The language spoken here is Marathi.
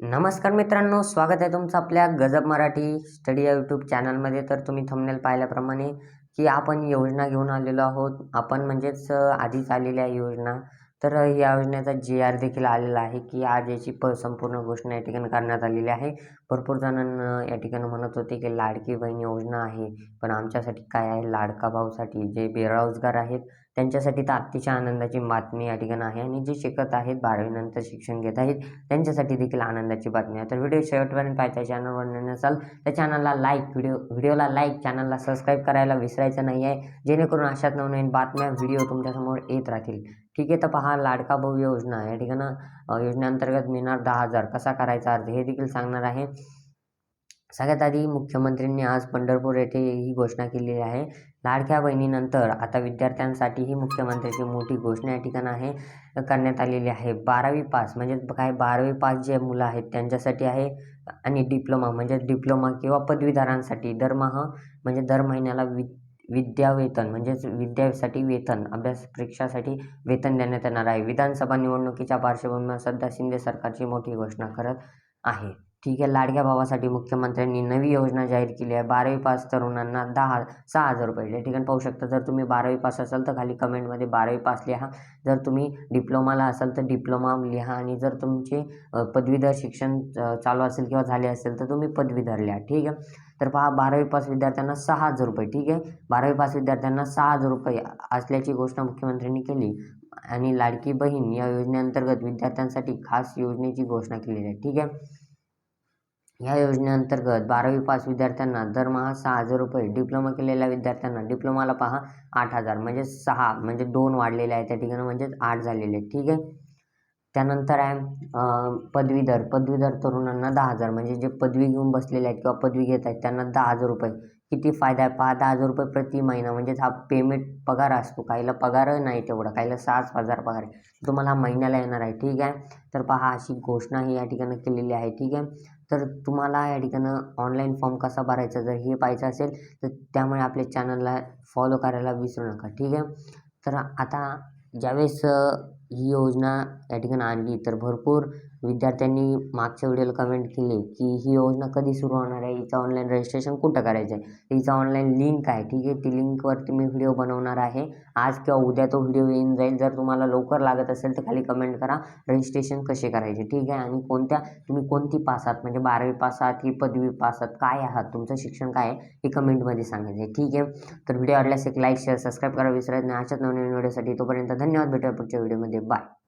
नमस्कार मित्रांनो स्वागत आहे तुमचं आपल्या गजब मराठी स्टडी या यूट्यूब चॅनलमध्ये. तर तुम्ही थंबनेल पाहिल्याप्रमाणे की आपण योजना घेऊन आलेलो आहोत. आपण म्हणजेच आधीच आलेल्या योजना. तर या योजनेचा जी आर देखील आलेला आहे की आज याची प संपूर्ण घोषणा या ठिकाणी करण्यात आलेली आहे. भरपूर जणांना या ठिकाणी म्हणत होते की लाडकी बहीण योजना आहे पण आमच्यासाठी काय आहे? लाडका भाऊसाठी जे बेरोजगार आहेत त्यांच्यासाठी तर अतिशय आनंदाची बातमी या ठिकाणी आहे आणि जे शिकत आहेत बारावीनंतर शिक्षण घेत आहेत त्यांच्यासाठी देखील आनंदाची बातमी आहे. तर व्हिडिओ शेवटपर्यंत पाहायचा चॅनलवर नसाल तर चॅनलला लाईक व्हिडिओ व्हिडिओला लाईक चॅनलला सबस्क्राईब करायला विसरायचं नाही आहे. जेणेकरून अशाच नवनवीन बातम्या व्हिडिओ तुमच्यासमोर येत राहतील. ठीक आहे तर पहा लाडका भाऊ योजना या ठिकाणं योजनेअंतर्गत मिळणार दहा हजार. कसा करायचा अर्ज? हे देखील सांगणार आहे. सगळ्यात आधी मुख्यमंत्र्यांनी आज पंढरपूर येथे ही घोषणा केलेली आहे. लाडक्या बहिणीनंतर आता विद्यार्थ्यांसाठीही मुख्यमंत्र्याची मोठी घोषणा या ठिकाणी आहे करण्यात आलेली आहे. बारावी पास म्हणजे काय? बारावी पास जे मुलं आहेत त्यांच्यासाठी आहे आणि डिप्लोमा म्हणजे डिप्लोमा किंवा पदवीधरांसाठी दरमहा म्हणजे दर महिन्याला वि विद्यावेतन म्हणजेच विद्यासाठी वेतन अभ्यास परीक्षासाठी वेतन देण्यात येणार आहे. विधानसभा निवडणुकीच्या पार्श्वभूमीवर सध्या शिंदे सरकारची मोठी घोषणा करत आहे. ठीक आहे. लाडक्या भावासाठी मुख्यमंत्र्यांनी नवी योजना जाहीर केली आहे. बारावी पास तरुणांना दहा सहा हजार रुपये ठिकाणी पाहू शकता जर तुम्ही बारावी पास असाल तर खाली कमेंटमध्ये बारावी पास लिहा. जर तुम्ही डिप्लोमाला असाल तर डिप्लोमा लिहा. आणि जर तुमचे पदवीधर शिक्षण चालू असेल किंवा झाले असेल तर तुम्ही पदवीधर लिहा. ठीक आहे. तर पहा बारावी पास विद्यार्थ्यांना सहा हजार रुपये. ठीक आहे. बारावी पास विद्यार्थ्यांना सहा हजार रुपये असल्याची घोषणा मुख्यमंत्र्यांनी केली. आणि लाडकी बहीण या योजनेअंतर्गत विद्यार्थ्यांसाठी खास योजनेची घोषणा केलेली आहे. ठीक आहे. या योजनेअंतर्गत बारावी पास विद्यार्थ्यांना दरमहा सहा हजार रुपये डिप्लोमा केलेल्या विद्यार्थ्यांना डिप्लोमाला पहा आठ हजार. म्हणजे सहा म्हणजे दोन वाढलेले आहे त्या ठिकाणी म्हणजेच आठ झालेले आहेत. ठीक आहे? त्यानंतर आहे पदवीधर. पदवीधर तरुणांना दहा हजार. म्हणजे जे पदवी घेऊन बसलेले आहेत किंवा पदवी घेत आहेत त्यांना दहा हजार रुपये. किती फायदा आहे? पहा दहा हजार रुपये प्रति महिना. म्हणजेच हा पेमेंट पगार असतो. काहीला पगार नाही तेवढा. काहीला सहाच हजार पगार आहे. तुम्हाला हा महिन्याला येणार आहे. ठीक आहे? तर पहा अशी घोषणा ही या ठिकाणी केलेली आहे. ठीक आहे? तर तुम्हाला या ठिकाणं ऑनलाईन फॉर्म कसा भरायचा जर हे पाहिजे असेल तर त्यामुळे आपल्या चॅनलला फॉलो करायला विसरू नका. ठीक आहे? तर आता ज्यावेळेस ही योजना या ठिकाणी आणली. तर भरपूर विद्यार्थ्यांनी मागच्या व्हिडिओला कमेंट केली की ही योजना कधी सुरू होणार आहे? हिचं ऑनलाईन रजिस्ट्रेशन कुठं करायचं आहे? हिचा ऑनलाईन लिंक आहे. ठीक आहे ती लिंकवरती मी व्हिडिओ बनवणार आहे. आज किंवा उद्या तो व्हिडिओ येऊन जाईल. जर तुम्हाला लवकर लागत असेल तर खाली कमेंट करा. रजिस्ट्रेशन कसे करायचे? ठीक आहे? आणि कोणत्या तुम्ही कोणती पास आहात? म्हणजे बारावी पास आहात की पदवी पास आहात? काय आहात? तुमचं शिक्षण काय आहे? हे कमेंटमध्ये सांगायचं आहे. ठीक आहे? तर व्हिडिओ आवडल्यास एक लाईक शेअर सबस्क्राईब करा. विसरायचं नाही. अशाच नवीन व्हिडिओसाठी तोपर्यंत धन्यवाद. भेटूया पुढच्या व्हिडिओमध्ये Bye.